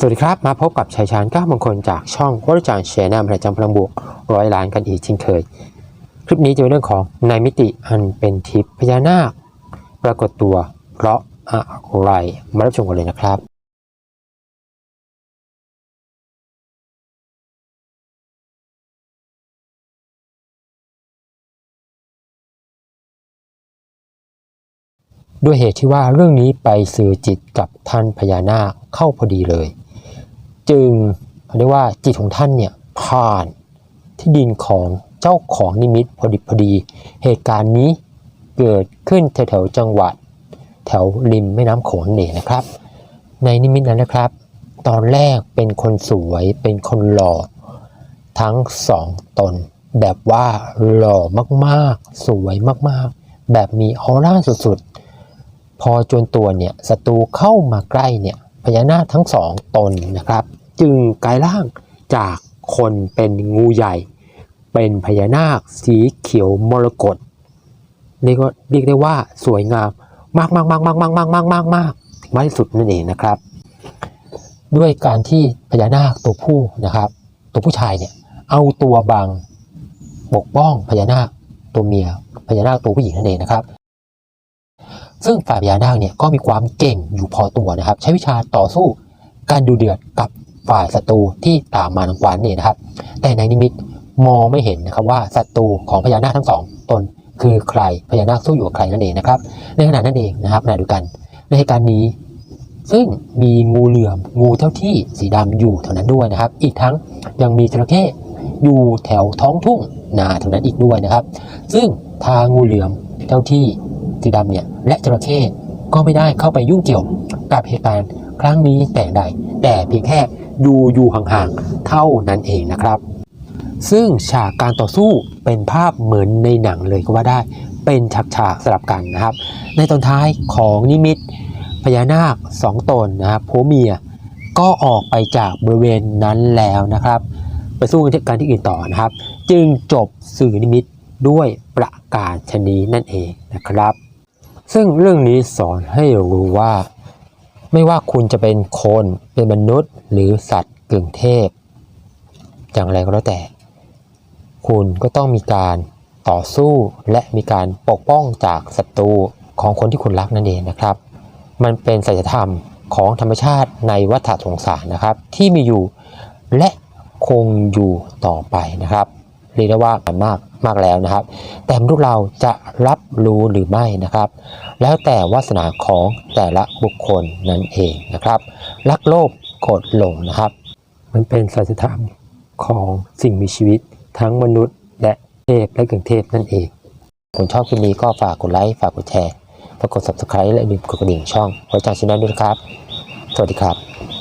สวัสดีครับ มาพบกับชัยชาญก้ามงคลจากช่องวรจารย์เชนามประจำพลังบวกร้อยล้านกันอีกเช่นเคย คลิปนี้จะเป็นเรื่องของนายมิติอันเป็นทิพย์พญานาค ปรากฏตัว เพราะอะไร มารับชมกันเลยนะครับ ด้วยเหตุที่ว่าเรื่องนี้ไปสื่อจิตกับท่านพญานาคเข้าพอดีเลย จึงเรียกว่าจิตของท่านเนี่ยผ่านที่ดินของเจ้าของนิมิตพอดีพอดี เหตุการณ์นี้เกิดขึ้นแถวๆจังหวัด แถวริมแม่น้ำโขงนั่นเองนะครับ ในนิมิตนั้นนะครับ ตอนแรกเป็นคนสวยเป็นคนหล่อทั้งสองตน แบบว่าหล่อมากๆ สวยมากๆ แบบมีออร่าสุดๆ พอจนตัวเนี่ยศัตรูเข้ามาใกล้เนี่ยพญานาคทั้งสองตนนะครับ จึงกลายร่างจากคนเป็นงูใหญ่ เป็นพญานาคสีเขียวมรกตเรียกว่าเรียกได้ว่าสวยงามมากมากมากมากมากมากมากมากมากมากที่สุดนั่นเองนะครับ ด้วยการที่พญานาคตัวผู้นะครับ ตัวผู้ชายเนี่ยเอาตัวบังปกป้องพญานาคตัวเมียพญานาคตัวผู้หญิงนั่นเองนะครับ ซึ่งฝ่ายพญานาคเนี่ยก็มีความเก่งอยู่พอตัวนะครับ ใช้วิชาต่อสู้การดูเดือดกับ ฝ่ายศัตรูที่ตามมาทางขวานนี่นะครับ แต่ในนิมิตมองไม่เห็นนะครับว่าศัตรูของพญานาคทั้งสองตนคือใครพญานาคสู้อยู่กับใครนั่นเองนะครับในขณะนั้นเองนะครับขณะเดียวกันในเหตุการณ์นี้ ซึ่งมีงูเหลือมงูเท่าที่สีดำอยู่แถวนั้นด้วยนะครับ อีกทั้งยังมีจระเข้อยู่แถวท้องทุ่งนาแถวนั้นอีกด้วยนะครับ ซึ่งทางงูเหลือมเจ้าที่สีดำเนี่ยและจระเข้ก็ไม่ได้เข้าไปยุ่งเกี่ยวกับเหตุการณ์ครั้งนี้แต่ใด แต่เพียงแค่ ดูอยู่ห่างๆ เท่านั้นเองนะครับ ซึ่งฉากการต่อสู้เป็นภาพเหมือนในหนังเลยก็ว่าได้ เป็นฉากฉากๆสลับกันนะครับ ในตอนท้ายของนิมิตพญานาคสองตนนะครับผัวเมียก็ออกไปจากบริเวณนั้นแล้วนะครับ ไปสู้กันที่อื่นต่อนะครับ จึงจบสื่อนิมิตด้วยประกาศชนีนั่นเองนะครับ ซึ่งเรื่องนี้สอนให้รู้ว่า ไม่ว่าคุณจะเป็นคนเป็นมนุษย์หรือสัตว์กึ่งเทพ อย่างไรก็แล้วแต่ คุณก็ต้องมีการต่อสู้และมีการปกป้องจากศัตรูของคนที่คุณรักนั่นเองนะครับ มันเป็นสัจธรรมของธรรมชาติในวัฏสงสารนะครับ ที่มีอยู่และคงอยู่ต่อไปนะครับ เรียกได้ว่ามันมาก มากแล้วนะครับ แต่มนุษย์เราจะรับรู้หรือไม่นะครับ แล้วแต่วาสนาของแต่ละบุคคลนั่นเองนะครับรักโลภโกรธหลงนะครับ มันเป็นสัจธรรมของสิ่งมีชีวิต ทั้งมนุษย์ และเทพและกึ่งเทพนั่นเองผมชอบคลิปนี้ก็ฝากกดไลค์ฝากกดแชร์ฝากกด subscribe และอย่าลืมกดกระดิ่งช่องไว้จางช n แนลด้วยครับ สวัสดีครับ